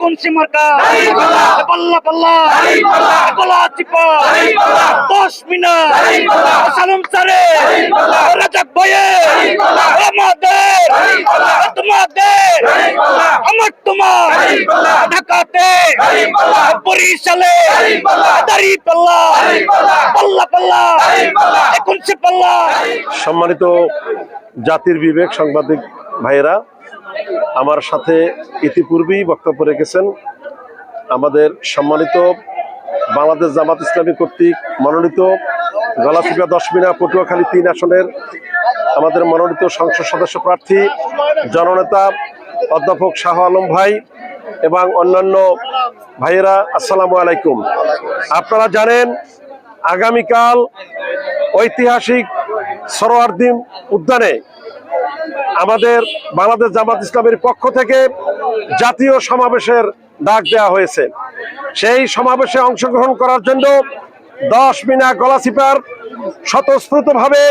কুনসি মার্কা পাল্লা পাল্লা গলা চিপা দশ মিনিট সালাম সারে রাজাক ভয়ে আমাদের তোমাদের আমার তোমার ঢাকাতে বরিশালে দাড়ি পাল্লা পাল্লা পাল্লা কুনসি পাল্লা সম্মানিত জাতির বিবেক সাংবাদিক ভাইয়েরা আমার সাথে ইতিপূর্বেই বক্তব্য রেখেছেন আমাদের সম্মানিত বাংলাদেশ জামাত ইসলামী কর্তৃক মনোনীত গলাচিপা দশমিনা পটুয়াখালী তিন আসনের আমাদের মনোনীত সংসদ সদস্য প্রার্থী, জননেতা অধ্যাপক শাহ আলম ভাই এবং অন্যান্য ভাইয়েরা, আসসালামু আলাইকুম। আপনারা জানেন, আগামীকাল ঐতিহাসিক সরোয়ারদিন উদ্যানে আমাদের বাংলাদেশ জামাত ইসলামের পক্ষ থেকে জাতীয় সমাবেশের ডাক দেওয়া হয়েছে। সেই সমাবেশে অংশগ্রহণ করার জন্য দশ মিনা গলাচিপার স্বতঃস্ফূর্তভাবে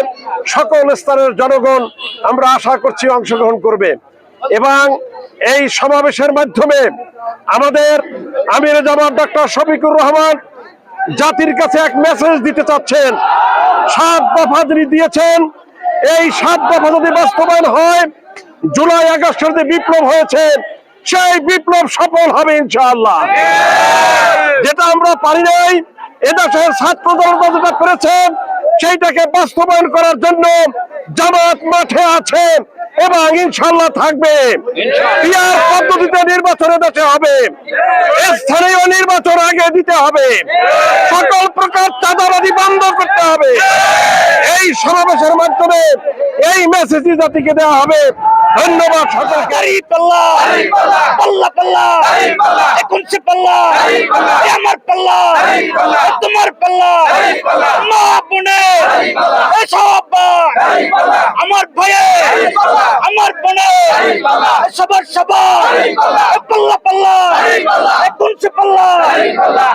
সকল স্তরের জনগণ আমরা আশা করছি অংশগ্রহণ করবে। এবং এই সমাবেশের মাধ্যমে আমাদের আমির জামাত ডক্টর শফিকুর রহমান জাতির কাছে এক মেসেজ দিতে চাচ্ছেন। সাত দফা তিনি দিয়েছেন। এই সাত দফা যদি বাস্তবায়ন হয়। জুলাই আগস্টের যে বিপ্লব হয়েছে। সেই বিপ্লব সফল হবে ইনশাআল্লাহ। যেটা আমরা পারি নাই এদেশের ছাত্র জনতা যেটা করেছে সেইটাকে বাস্তবায়ন করার জন্য জামাত মাঠে আছে এবং ইনশাল্লাহ থাকবে। পদ্ধতিতে নির্বাচনে দেশে হবে। স্থানীয় নির্বাচন আগে দিতে হবে। সকল প্রকার চাঁদাবাদি বন্ধ করতে হবে। এই সমাবেশের মাধ্যমে এই মেসেজই জাতিকে দেওয়া হবে। ধন্যবাদ সকলকে। পাল্লা! পাল্লা! পাল্লা কুনসি পাল্লা! এ আমার পাল্লা! তোমার পাল্লা! মা বোনে সব আমার ভয়ে আমার বোনে সবার সবার। পাল্লা। পাল্লা এ পাল্লা।